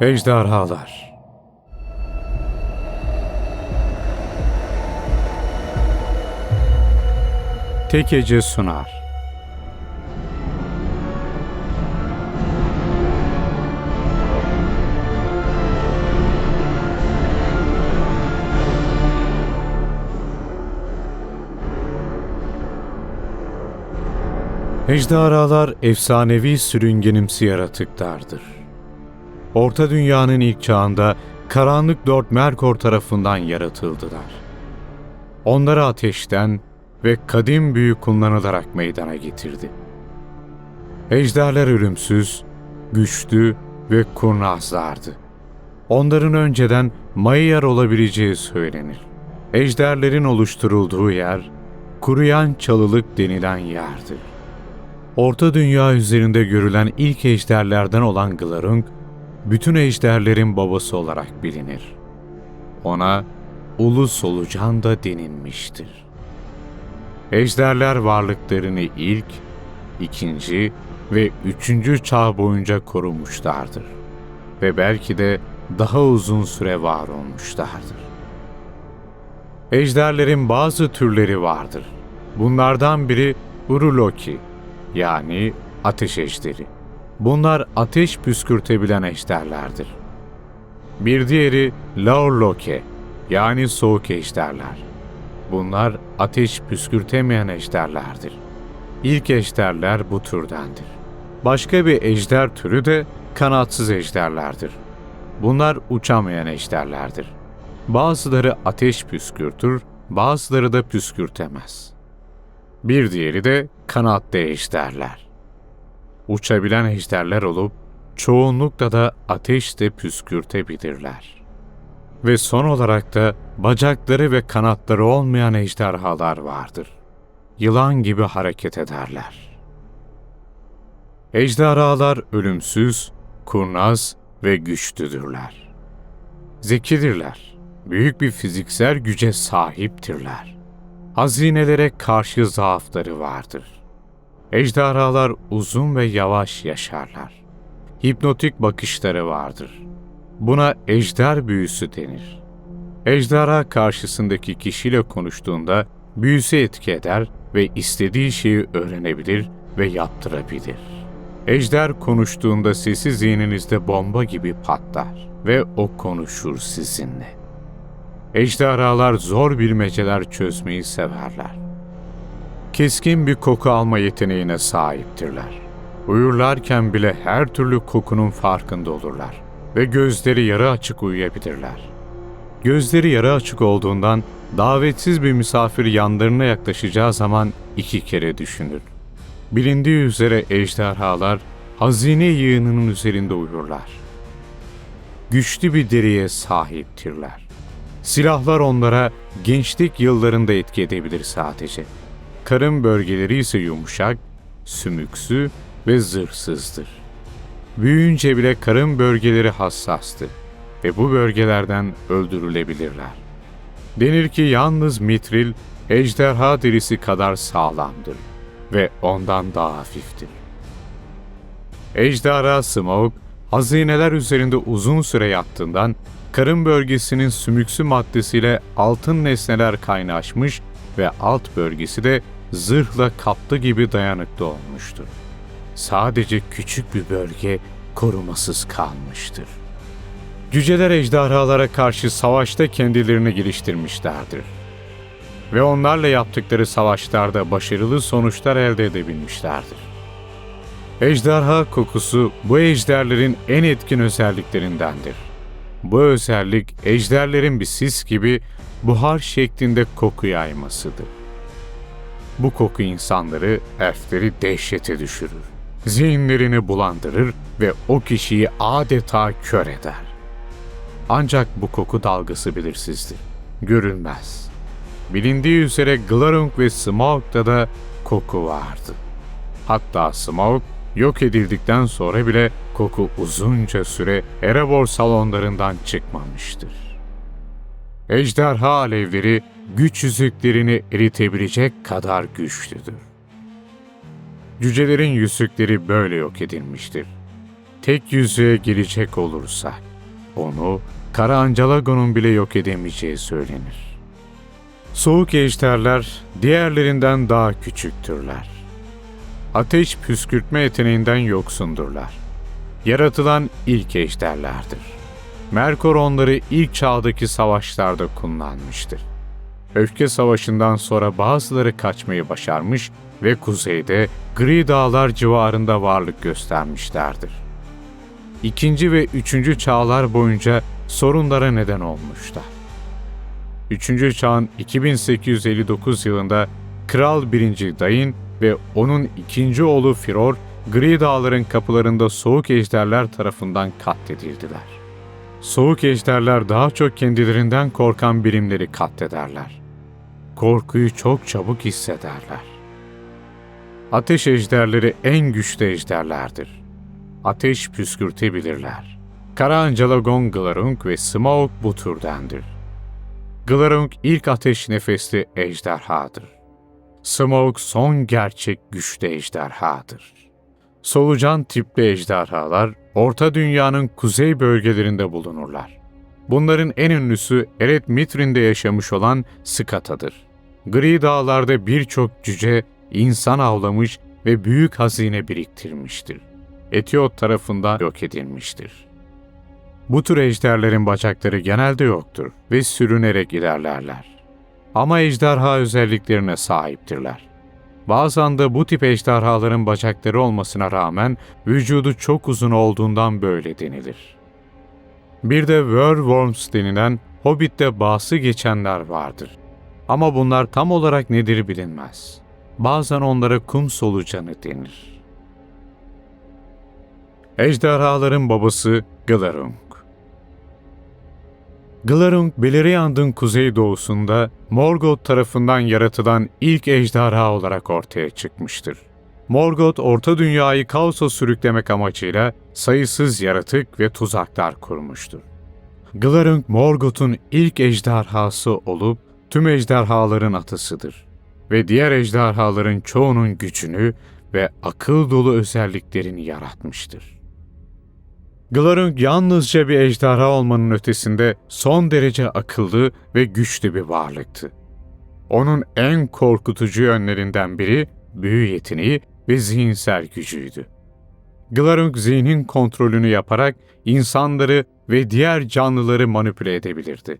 Ejderhalar Tekece sunar. Ejderhalar efsanevi sürüngenimsi yaratıklardır. Orta Dünya'nın ilk çağında karanlık Lord Merkor tarafından yaratıldılar. Onları ateşten ve kadim büyü kullanılarak meydana getirdi. Ejderler ölümsüz, güçlü ve kurnazlardı. Onların önceden Maiar olabileceği söylenir. Ejderlerin oluşturulduğu yer, kuruyan çalılık denilen yerdir. Orta Dünya üzerinde görülen ilk ejderlerden olan Glarung, bütün ejderlerin babası olarak bilinir. Ona Ulu Solucan da denilmiştir. Ejderler varlıklarını ilk, ikinci ve üçüncü çağ boyunca korumuşlardır ve belki de daha uzun süre var olmuşlardır. Ejderlerin bazı türleri vardır. Bunlardan biri Uruloki, yani ateş ejderi. Bunlar ateş püskürtebilen ejderlerdir. Bir diğeri Laurloke, yani soğuk ejderler. Bunlar ateş püskürtemeyen ejderlerdir. İlk ejderler bu türdendir. Başka bir ejder türü de kanatsız ejderlerdir. Bunlar uçamayan ejderlerdir. Bazıları ateş püskürtür, bazıları da püskürtemez. Bir diğeri de kanatlı ejderler. Uçabilen ejderler olup çoğunlukla da ateşte püskürtebilirler. Ve son olarak da bacakları ve kanatları olmayan ejderhalar vardır. Yılan gibi hareket ederler. Ejderhalar ölümsüz, kurnaz ve güçlüdürler. Zekidirler, büyük bir fiziksel güce sahiptirler. Hazinelere karşı zaafları vardır. Ejderhalar uzun ve yavaş yaşarlar. Hipnotik bakışları vardır. Buna ejder büyüsü denir. Ejderha karşısındaki kişiyle konuştuğunda büyüsü etki eder ve istediği şeyi öğrenebilir ve yaptırabilir. Ejder konuştuğunda sesi zihninizde bomba gibi patlar ve o konuşur sizinle. Ejderhalar zor bilmeceler çözmeyi severler. Keskin bir koku alma yeteneğine sahiptirler. Uyurlarken bile her türlü kokunun farkında olurlar ve gözleri yarı açık uyuyabilirler. Gözleri yarı açık olduğundan davetsiz bir misafir yanlarına yaklaşacağı zaman iki kere düşünür. Bilindiği üzere ejderhalar hazine yığınının üzerinde uyurlar. Güçlü bir deriye sahiptirler. Silahlar onlara gençlik yıllarında etki edebilir sadece. Karın bölgeleri ise yumuşak, sümüksü ve zırhsızdır. Büyüyünce bile karın bölgeleri hassastır ve bu bölgelerden öldürülebilirler. Denir ki yalnız mitril ejderha derisi kadar sağlamdır ve ondan daha hafiftir. Ejderha Smaug, hazineler üzerinde uzun süre yattığından karın bölgesinin sümüksü maddesiyle altın nesneler kaynaşmış ve alt bölgesi de zırhla kaplı gibi dayanıklı olmuştur. Sadece küçük bir bölge korumasız kalmıştır. Cüceler ejderhalara karşı savaşta kendilerini geliştirmişlerdir. Ve onlarla yaptıkları savaşlarda başarılı sonuçlar elde edebilmişlerdir. Ejderha kokusu bu ejderlerin en etkin özelliklerindendir. Bu özellik ejderlerin bir sis gibi buhar şeklinde koku yaymasıdır. Bu koku insanları, elfleri dehşete düşürür. Zihinlerini bulandırır ve o kişiyi adeta kör eder. Ancak bu koku dalgası belirsizdir. Görünmez. Bilindiği üzere Glarung ve Smaug'da da koku vardı. Hatta Smaug yok edildikten sonra bile koku uzunca süre Erebor salonlarından çıkmamıştır. Ejderha alevleri güç yüzüklerini eritebilecek kadar güçlüdür. Cücelerin yüzükleri böyle yok edilmiştir. Tek yüzüğe gelecek olursak, onu Kara Ancalago'nun bile yok edemeyeceği söylenir. Soğuk ejderler diğerlerinden daha küçüktürler. Ateş püskürtme yeteneğinden yoksundurlar. Yaratılan ilk ejderlerdir. Merkor onları ilk çağdaki savaşlarda kullanmıştır. Öfke Savaşı'ndan sonra bazıları kaçmayı başarmış ve kuzeyde Gri Dağlar civarında varlık göstermişlerdir. İkinci ve üçüncü çağlar boyunca sorunlara neden olmuşlar. Üçüncü çağın 2859 yılında Kral 1. Dain ve onun ikinci oğlu Firor, Gri Dağların kapılarında soğuk ejderler tarafından katledildiler. Soğuk ejderler daha çok kendilerinden korkan birimleri katlederler. Korkuyu çok çabuk hissederler. Ateş ejderleri en güçlü ejderlerdir. Ateş püskürtebilirler. Kara Ancalagon Glarung ve Smaug bu türdendir. Glarung ilk ateş nefesli ejderhadır. Smaug son gerçek güçlü ejderhadır. Solucan tipli ejderhalar Orta Dünya'nın kuzey bölgelerinde bulunurlar. Bunların en ünlüsü Eret Mitrin'de yaşamış olan Skata'dır. Gri dağlarda birçok cüce insan avlamış ve büyük hazine biriktirmiştir. Etiot tarafından yok edilmiştir. Bu tür ejderlerin bacakları genelde yoktur ve sürünerek ilerlerler. Ama ejderha özelliklerine sahiptirler. Bazen de bu tip ejderhaların bacakları olmasına rağmen vücudu çok uzun olduğundan böyle denilir. Bir de Werworms denilen Hobbit'te bahsi geçenler vardır. Ama bunlar tam olarak nedir bilinmez. Bazen onlara kum solucanı denir. Ejderhaların babası Glarung Glarung, Beleriand'ın kuzeydoğusunda Morgoth tarafından yaratılan ilk ejderha olarak ortaya çıkmıştır. Morgoth, Orta Dünya'yı kaosa sürüklemek amacıyla sayısız yaratık ve tuzaklar kurmuştur. Glarung, Morgoth'un ilk ejderhası olup tüm ejderhaların atısıdır ve diğer ejderhaların çoğunun gücünü ve akıl dolu özelliklerini yaratmıştır. Glarung yalnızca bir ejderha olmanın ötesinde son derece akıllı ve güçlü bir varlıktı. Onun en korkutucu yönlerinden biri büyü yeteneği ve zihinsel gücüydü. Glarung zihnin kontrolünü yaparak insanları ve diğer canlıları manipüle edebilirdi.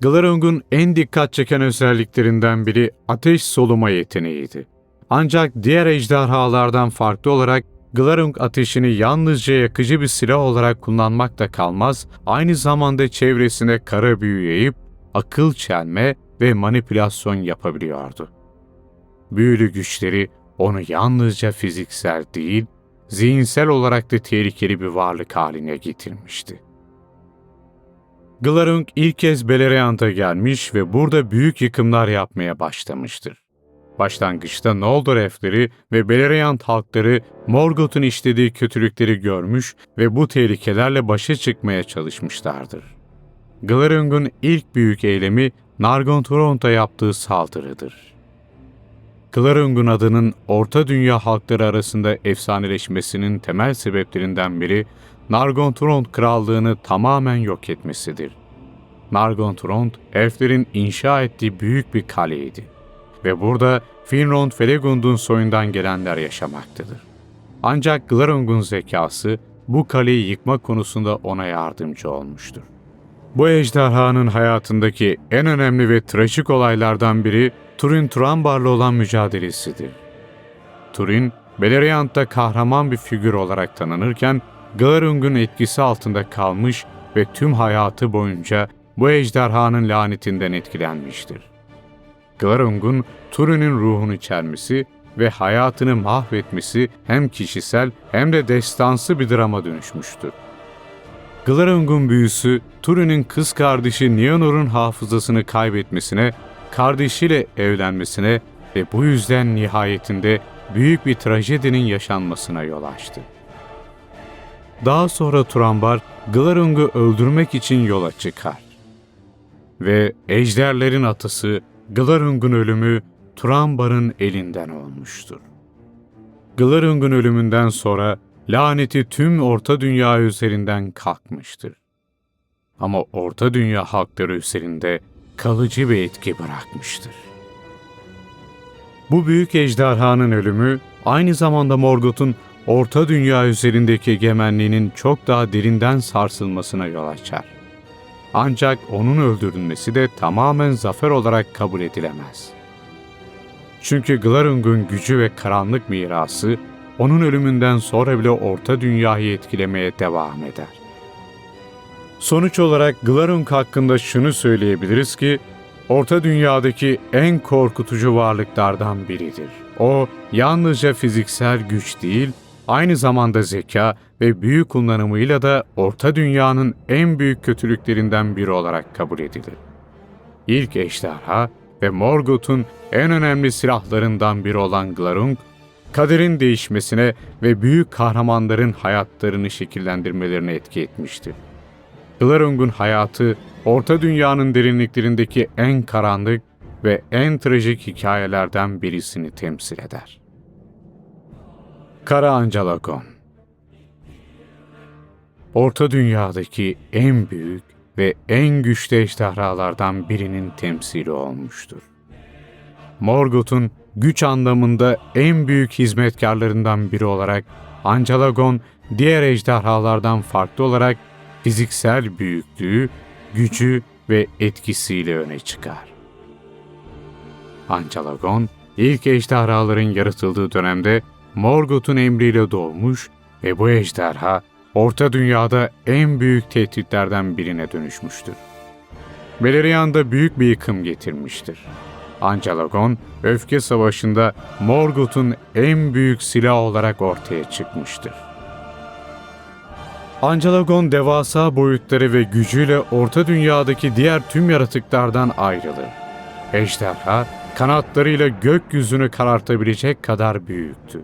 Glarung'un en dikkat çeken özelliklerinden biri ateş soluma yeteneğiydi. Ancak diğer ejderhalardan farklı olarak Glarung ateşini yalnızca yakıcı bir silah olarak kullanmakta kalmaz, aynı zamanda çevresine kara büyü yayıp akıl çelme ve manipülasyon yapabiliyordu. Büyülü güçleri onu yalnızca fiziksel değil, zihinsel olarak da tehlikeli bir varlık haline getirmişti. Glarung ilk kez Beleriand'a gelmiş ve burada büyük yıkımlar yapmaya başlamıştır. Başlangıçta Noldor elfleri ve Beleriand halkları Morgoth'un işlediği kötülükleri görmüş ve bu tehlikelerle başa çıkmaya çalışmışlardır. Glarung'un ilk büyük eylemi Nargothrond'a yaptığı saldırıdır. Glarung'un adının Orta Dünya halkları arasında efsaneleşmesinin temel sebeplerinden biri Nargothrond krallığını tamamen yok etmesidir. Nargothrond, elflerin inşa ettiği büyük bir kaleydi ve burada Finrond Felegund'un soyundan gelenler yaşamaktadır. Ancak Glarung'un zekası bu kaleyi yıkma konusunda ona yardımcı olmuştur. Bu ejderhanın hayatındaki en önemli ve trajik olaylardan biri Turin Turambar'la olan mücadelesidir. Turin, Beleriand'da kahraman bir figür olarak tanınırken Glarung'un etkisi altında kalmış ve tüm hayatı boyunca bu ejderhanın lanetinden etkilenmiştir. Glarung'un Turin'in ruhunu içermesi ve hayatını mahvetmesi hem kişisel hem de destansı bir drama dönüşmüştür. Glarung'un büyüsü, Turin'in kız kardeşi Nianor'un hafızasını kaybetmesine, kardeşiyle evlenmesine ve bu yüzden nihayetinde büyük bir trajedinin yaşanmasına yol açtı. Daha sonra Turambar, Glarung'u öldürmek için yola çıkar. Ve ejderlerin atası Glarung'un ölümü Turambar'ın elinden olmuştur. Glarung'un ölümünden sonra laneti tüm Orta Dünya üzerinden kalkmıştır. ama Orta Dünya halkları üzerinde kalıcı bir etki bırakmıştır. Bu büyük ejderhanın ölümü aynı zamanda Morgoth'un Orta Dünya üzerindeki egemenliğinin çok daha derinden sarsılmasına yol açar. Ancak onun öldürülmesi de tamamen zafer olarak kabul edilemez. Çünkü Glarung'un gücü ve karanlık mirası onun ölümünden sonra bile Orta Dünya'yı etkilemeye devam eder. Sonuç olarak Glarung hakkında şunu söyleyebiliriz ki, Orta Dünya'daki en korkutucu varlıklardan biridir. O, yalnızca fiziksel güç değil, aynı zamanda zeka ve büyü kullanımıyla da Orta Dünya'nın en büyük kötülüklerinden biri olarak kabul edilir. İlk ejderha ve Morgoth'un en önemli silahlarından biri olan Glarung, kaderin değişmesine ve büyük kahramanların hayatlarını şekillendirmelerine etki etmiştir. Glarung'un hayatı, Orta Dünya'nın derinliklerindeki en karanlık ve en trajik hikayelerden birisini temsil eder. Kara Ancalagon Orta Dünya'daki en büyük ve en güçlü ejderhalardan birinin temsili olmuştur. Morgoth'un güç anlamında en büyük hizmetkarlarından biri olarak Ancalagon diğer ejderhalardan farklı olarak fiziksel büyüklüğü, gücü ve etkisiyle öne çıkar. Ancalagon, ilk ejderhaların yaratıldığı dönemde Morgoth'un emriyle doğmuş ve bu ejderha Orta Dünya'da en büyük tehditlerden birine dönüşmüştür. Beleriand'a büyük bir yıkım getirmiştir. Ancalagon, Öfke Savaşı'nda Morgoth'un en büyük silahı olarak ortaya çıkmıştır. Ancalagon devasa boyutları ve gücüyle Orta Dünya'daki diğer tüm yaratıklardan ayrılır. Ejderha, kanatlarıyla gökyüzünü karartabilecek kadar büyüktü.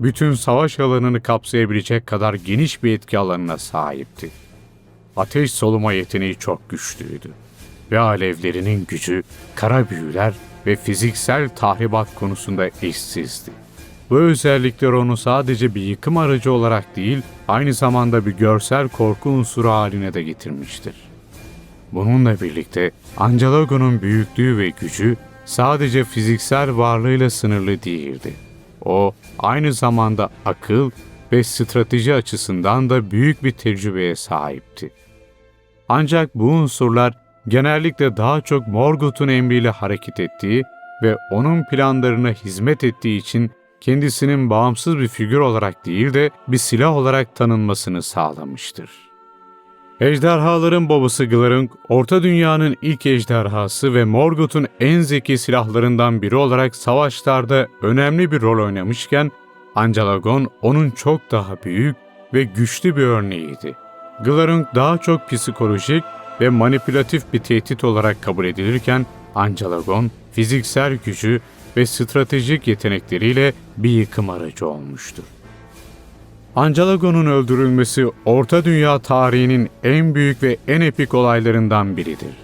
Bütün savaş alanını kapsayabilecek kadar geniş bir etki alanına sahipti. Ateş soluma yeteneği çok güçlüydü ve alevlerinin gücü, kara büyüler ve fiziksel tahribat konusunda eşsizdi. Bu özellikler onu sadece bir yıkım aracı olarak değil, aynı zamanda bir görsel korku unsuru haline de getirmiştir. Bununla birlikte Ancalago'nun büyüklüğü ve gücü sadece fiziksel varlığıyla sınırlı değildi. O aynı zamanda akıl ve strateji açısından da büyük bir tecrübeye sahipti. Ancak bu unsurlar genellikle daha çok Morgoth'un emriyle hareket ettiği ve onun planlarına hizmet ettiği için kendisinin bağımsız bir figür olarak değil de bir silah olarak tanınmasını sağlamıştır. Ejderhaların babası Glarung, Orta Dünya'nın ilk ejderhası ve Morgoth'un en zeki silahlarından biri olarak savaşlarda önemli bir rol oynamışken, Ancalagon onun çok daha büyük ve güçlü bir örneğiydi. Glarung daha çok psikolojik ve manipülatif bir tehdit olarak kabul edilirken, Ancalagon fiziksel gücü ve stratejik yetenekleriyle bir yıkım aracı olmuştur. Ancalagon'un öldürülmesi Orta Dünya tarihinin en büyük ve en epik olaylarından biridir.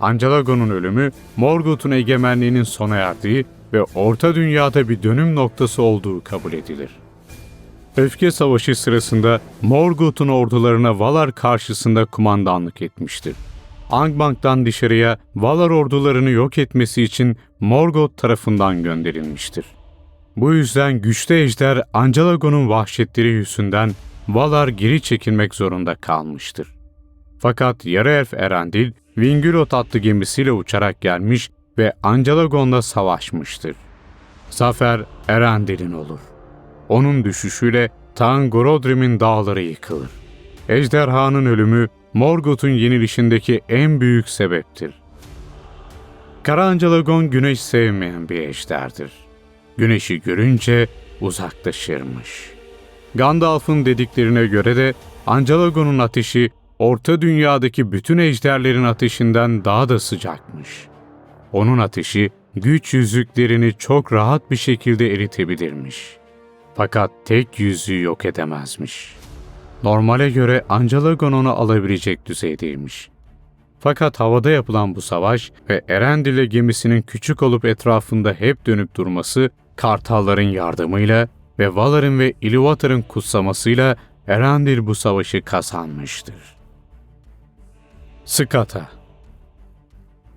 Ancalagon'un ölümü Morgoth'un egemenliğinin sona erdiği ve Orta Dünya'da bir dönüm noktası olduğu kabul edilir. Öfke Savaşı sırasında Morgoth'un ordularına Valar karşısında kumandanlık etmiştir. Angband'dan dışarıya Valar ordularını yok etmesi için Morgoth tarafından gönderilmiştir. Bu yüzden güçlü ejder Ancalagon'un vahşetleri yüzünden Valar geri çekilmek zorunda kalmıştır. Fakat yarı elf Erendil, Vingulot adlı gemisiyle uçarak gelmiş ve Ancalagon'la savaşmıştır. Zafer Erendil'in olur. Onun düşüşüyle Tangorodrim'in dağları yıkılır. Ejderhanın ölümü Morgoth'un yenilişindeki en büyük sebeptir. Kara Ancalagon güneş sevmeyen bir ejderdir. Güneşi görünce uzaklaşırmış. Gandalf'ın dediklerine göre de Ancalagon'un ateşi Orta Dünya'daki bütün ejderlerin ateşinden daha da sıcakmış. Onun ateşi güç yüzüklerini çok rahat bir şekilde eritebilirmiş. Fakat tek yüzüğü yok edemezmiş. Normale göre Ancalagon onu alabilecek düzeydeymiş. Fakat havada yapılan bu savaş ve Erendil'e gemisinin küçük olup etrafında hep dönüp durması Kartalların yardımıyla ve Valar'ın ve Ilúvatar'ın kutsamasıyla Erendil bu savaşı kazanmıştır. Skata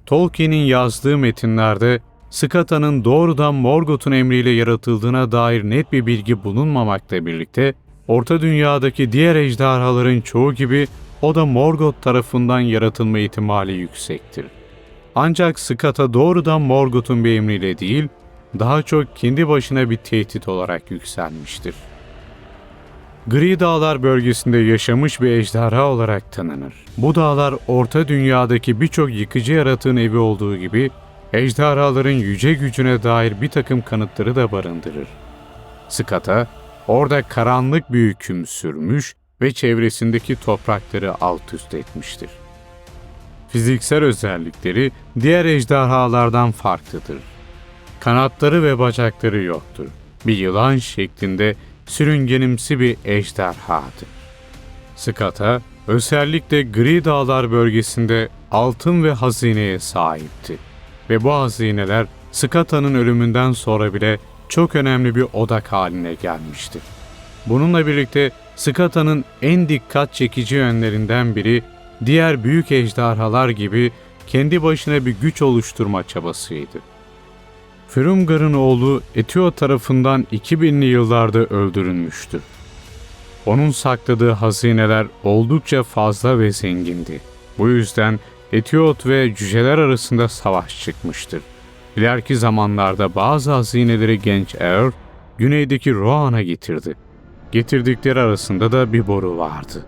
Tolkien'in yazdığı metinlerde Skata'nın doğrudan Morgoth'un emriyle yaratıldığına dair net bir bilgi bulunmamakla birlikte Orta Dünya'daki diğer ejderhaların çoğu gibi o da Morgoth tarafından yaratılma ihtimali yüksektir. Ancak Skata doğrudan Morgoth'un bir emriyle değil, daha çok kendi başına bir tehdit olarak yükselmiştir. Gri Dağlar bölgesinde yaşamış bir ejderha olarak tanınır. Bu dağlar Orta Dünya'daki birçok yıkıcı yaratığın evi olduğu gibi ejderhaların yüce gücüne dair bir takım kanıtları da barındırır. Skata, orada karanlık bir hüküm sürmüş ve çevresindeki toprakları alt üst etmiştir. Fiziksel özellikleri diğer ejderhalardan farklıdır. Kanatları ve bacakları yoktur. Bir yılan şeklinde sürüngenimsi bir ejderhadır. Skata, özellikle Gri Dağlar bölgesinde altın ve hazineye sahipti. Ve bu hazineler Skata'nın ölümünden sonra bile çok önemli bir odak haline gelmişti. Bununla birlikte Skata'nın en dikkat çekici yönlerinden biri diğer büyük ejderhalar gibi kendi başına bir güç oluşturma çabasıydı. Firumgar'ın oğlu Etio tarafından 2000'li yıllarda öldürülmüştü. Onun sakladığı hazineler oldukça fazla ve zengindi. Bu yüzden Etiot ve cüceler arasında savaş çıkmıştır. İleriki zamanlarda bazı hazineleri genç Er, güneydeki Rohan'a getirdi. Getirdikleri arasında da bir boru vardı.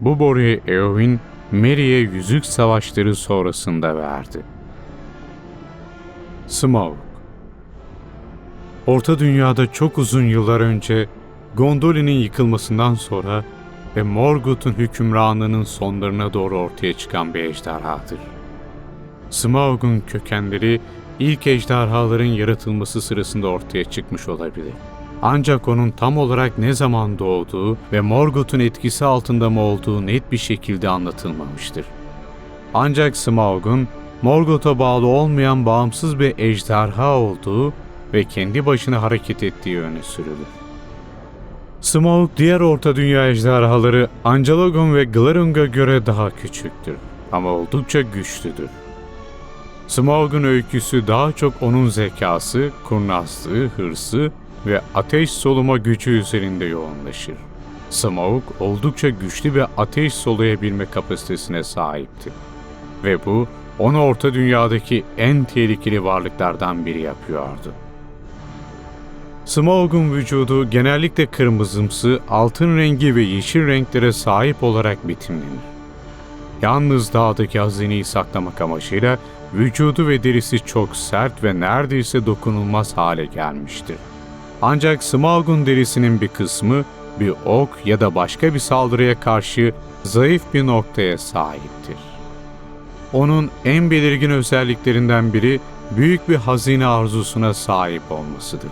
Bu boruyu Eowyn, Merry'e yüzük savaşları sonrasında verdi. Smaug Orta Dünya'da çok uzun yıllar önce Gondolin'in yıkılmasından sonra ve Morgoth'un hükümranlığının sonlarına doğru ortaya çıkan bir ejderhadır. Smaug'un kökenleri ilk ejderhaların yaratılması sırasında ortaya çıkmış olabilir. Ancak onun tam olarak ne zaman doğduğu ve Morgoth'un etkisi altında mı olduğu net bir şekilde anlatılmamıştır. Ancak Smaug'un Morgoth'a bağlı olmayan bağımsız bir ejderha olduğu ve kendi başına hareket ettiği öne sürülür. Smaug diğer Orta Dünya ejderhaları Angelagon ve Glarung'a göre daha küçüktür ama oldukça güçlüdür. Smaug'un öyküsü daha çok onun zekası, kurnazlığı, hırsı ve ateş soluma gücü üzerinde yoğunlaşır. Smaug oldukça güçlü ve ateş soluyabilme kapasitesine sahipti. Ve bu onu Orta Dünya'daki en tehlikeli varlıklardan biri yapıyordu. Smaug'un vücudu genellikle kırmızımsı, altın rengi ve yeşil renklere sahip olarak betimlenir. Yalnız dağdaki hazineyi saklamak amacıyla vücudu ve derisi çok sert ve neredeyse dokunulmaz hale gelmiştir. Ancak Smaug'un derisinin bir kısmı bir ok ya da başka bir saldırıya karşı zayıf bir noktaya sahiptir. Onun en belirgin özelliklerinden biri büyük bir hazine arzusuna sahip olmasıdır.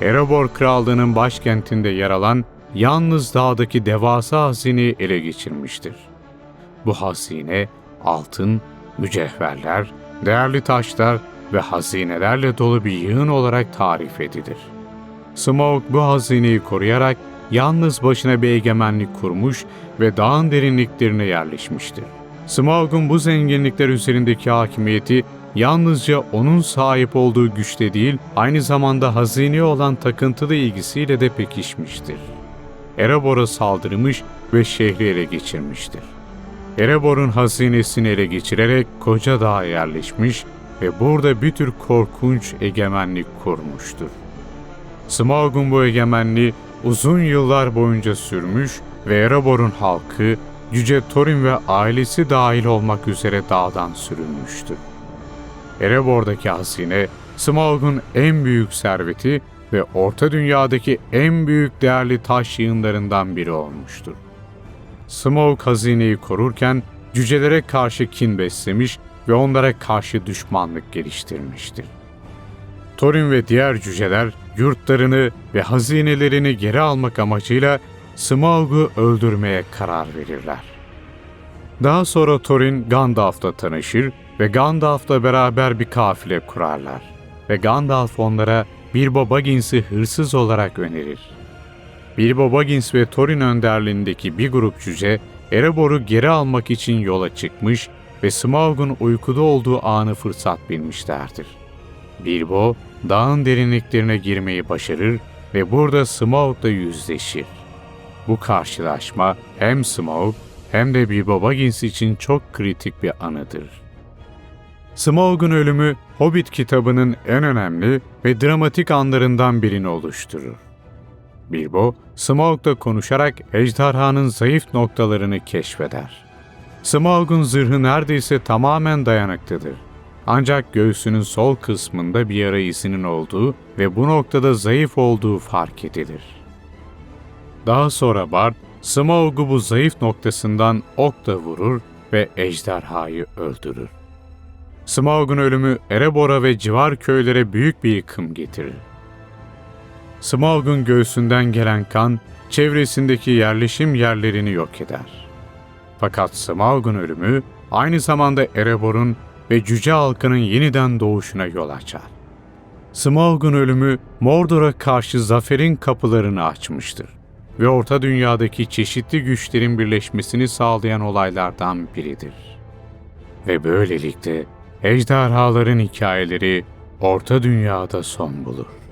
Erebor Krallığı'nın başkentinde yer alan yalnız dağdaki devasa hazineyi ele geçirmiştir. Bu hazine altın, mücevherler, değerli taşlar ve hazinelerle dolu bir yığın olarak tarif edilir. Smaug bu hazineyi koruyarak yalnız başına bir egemenlik kurmuş ve dağın derinliklerine yerleşmiştir. Smaug'un bu zenginlikler üzerindeki hakimiyeti yalnızca onun sahip olduğu güçte değil, aynı zamanda hazineye olan takıntılı ilgisiyle de pekişmiştir. Erebor'a saldırmış ve şehri ele geçirmiştir. Erebor'un hazinesini ele geçirerek koca dağa yerleşmiş ve burada bir tür korkunç egemenlik kurmuştur. Smaug'un bu egemenliği uzun yıllar boyunca sürmüş ve Erebor'un halkı, Yüce Thorin ve ailesi dahil olmak üzere dağdan sürülmüştür. Erebor'daki hazine, Smaug'un en büyük serveti ve Orta Dünya'daki en büyük değerli taş yığınlarından biri olmuştur. Smaug hazineyi korurken cücelere karşı kin beslemiş ve onlara karşı düşmanlık geliştirmiştir. Thorin ve diğer cüceler yurtlarını ve hazinelerini geri almak amacıyla Smaug'u öldürmeye karar verirler. Daha sonra Thorin Gandalf'la tanışır ve Gandalf'la beraber bir kafile kurarlar. Ve Gandalf onlara Bilbo Baggins'i hırsız olarak önerir. Bilbo Baggins ve Thorin önderliğindeki bir grup cüce Erebor'u geri almak için yola çıkmış ve Smaug'un uykuda olduğu anı fırsat bilmişlerdir. Bilbo, dağın derinliklerine girmeyi başarır ve burada Smaug'la yüzleşir. Bu karşılaşma hem Smaug hem de Bilbo Baggins için çok kritik bir anıdır. Smaug'un ölümü Hobbit kitabının en önemli ve dramatik anlarından birini oluşturur. Bilbo, Smaug'la konuşarak ejderhanın zayıf noktalarını keşfeder. Smaug'un zırhı neredeyse tamamen dayanıklıdır. Ancak göğsünün sol kısmında bir yara izinin olduğu ve bu noktada zayıf olduğu fark edilir. Daha sonra Bard, Smaug'u bu zayıf noktasından okla vurur ve ejderhayı öldürür. Smaug'un ölümü Erebor'a ve civar köylere büyük bir yıkım getirir. Smaug'un göğsünden gelen kan, çevresindeki yerleşim yerlerini yok eder. Fakat Smaug'un ölümü, aynı zamanda Erebor'un ve cüce halkının yeniden doğuşuna yol açar. Smaug'un ölümü, Mordor'a karşı zaferin kapılarını açmıştır ve Orta Dünya'daki çeşitli güçlerin birleşmesini sağlayan olaylardan biridir. Ve böylelikle ejderhaların hikayeleri Orta Dünya'da son bulur.